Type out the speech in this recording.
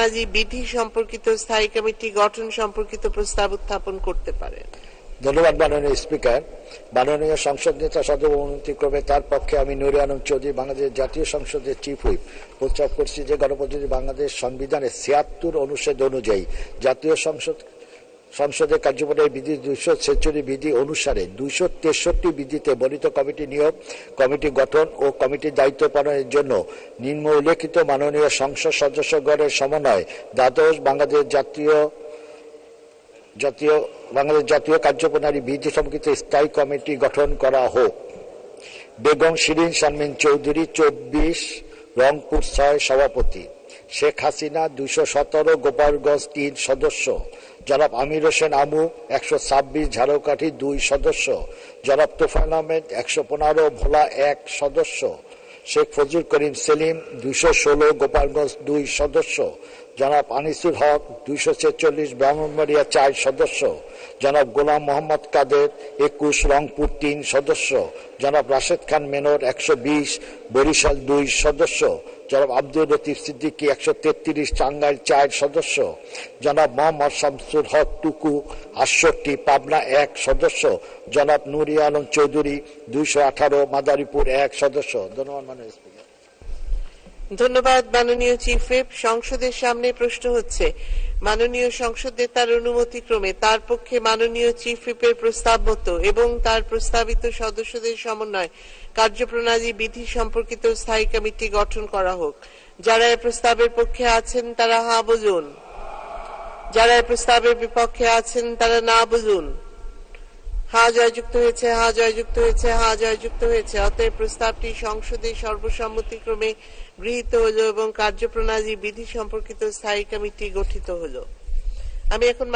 কার্যপ্রণালী বিধি সম্পর্কিত, স্থায়ী কমিটি গঠন সম্পর্কিত প্রস্তাব উত্থাপন করতে পারেন ধন্যবাদ মাননীয় স্পিকার। মাননীয় সংসদ নেতা সদর অনুমতিক্রমে তার পক্ষে আমি নুরি আলম চৌধুরী বাংলাদেশ জাতীয় সংসদের চিফ হুইপ, প্রস্তাব করছি যে গণপ্রজাতন্ত্রী বাংলাদেশ সংবিধানের ছিয়াত্তর অনুচ্ছেদ অনুযায়ী জাতীয় সংসদ সংসদের কার্যপ্রণালী বিধি দুইশো ছেচল্লিশ বিধি অনুসারে দুইশো তেষট্টি বিধিতে বর্ণিত কমিটি নিয়োগ, কমিটি গঠন ও কমিটির দায়িত্ব পালনের জন্য নিম্ন উল্লেখিত মাননীয় সংসদ সদস্যগণের সমন্বয় দ্বাদশ বাংলাদেশ জাতীয় জাতীয়, বাংলাদেশ জাতীয় কার্যপ্রণালী বিধি সম্পর্কিত স্থায়ী কমিটি গঠন করা হোক। বেগম শিরিন শারমিন চৌধুরী চব্বিশ, রংপুর ছয় সভাপতি। শেখ হাসিনা দুইশো সতেরো গোপালগঞ্জ তিন সদস্য, জনাব আমির হোসেন আমু একশো ছাব্বিশ ঝাড়কাঠি দুই সদস্য, জনাব তোফান আহমেদ একশো পনেরো ভোলা এক সদস্য, শেখ ফজল করিম সেলিম দুইশো ষোলো গোপালগঞ্জ দুই সদস্য, জনাব আনিসুল হক দুইশো ছেচল্লিশ ব্রাহ্মণবাড়িয়া চার সদস্য, জনাব গোলাম মোহাম্মদ কাদের একুশ রংপুর তিন সদস্য, জনাব রাশেদ খান মেনর একশো বিশ বরিশাল দুই সদস্য জনাব আব্দুল লতিফ সিদ্দিকী একশো তেত্রিশ টাঙ্গাইল চার সদস্য, জনাব মোহাম্মদ শামসুল হক টুকু আটষট্টি, পাবনা এক সদস্য, জনাব নুরি আলম চৌধুরী দুইশো আঠারো, মাদারীপুর এক সদস্য। ধন্যবাদ, মাননীয় স্পিকার। ধন্যবাদ, মাননীয় চিফ সংসদের সামনে প্রশ্ন হচ্ছে মাননীয় সংসদে তার অনুমতি ক্রমে তার পক্ষে মাননীয় চিফ হুইপের প্রস্তাব মতো এবং তার প্রস্তাবিত সদস্যদের সমন্বয় কার্যপ্রণালী বিধি সম্পর্কিত স্থায়ী কমিটি গঠন করা হোক। যারা প্রস্তাবের পক্ষে আছেন তারা হা বলুন যারা এ প্রস্তাবের বিপক্ষে আছেন তারা না বলুন হা জয়যুক্ত হয়েছে হা জয়যুক্ত হয়েছে হা জয়যুক্ত হয়েছে। অতএব প্রস্তাবটি সংসদে সর্বসম্মতিক্রমে গৃহীত হলো এবং কার্যপ্রণালী বিধি সম্পর্কিত স্থায়ী কমিটি গঠিত হলো। আমি এখন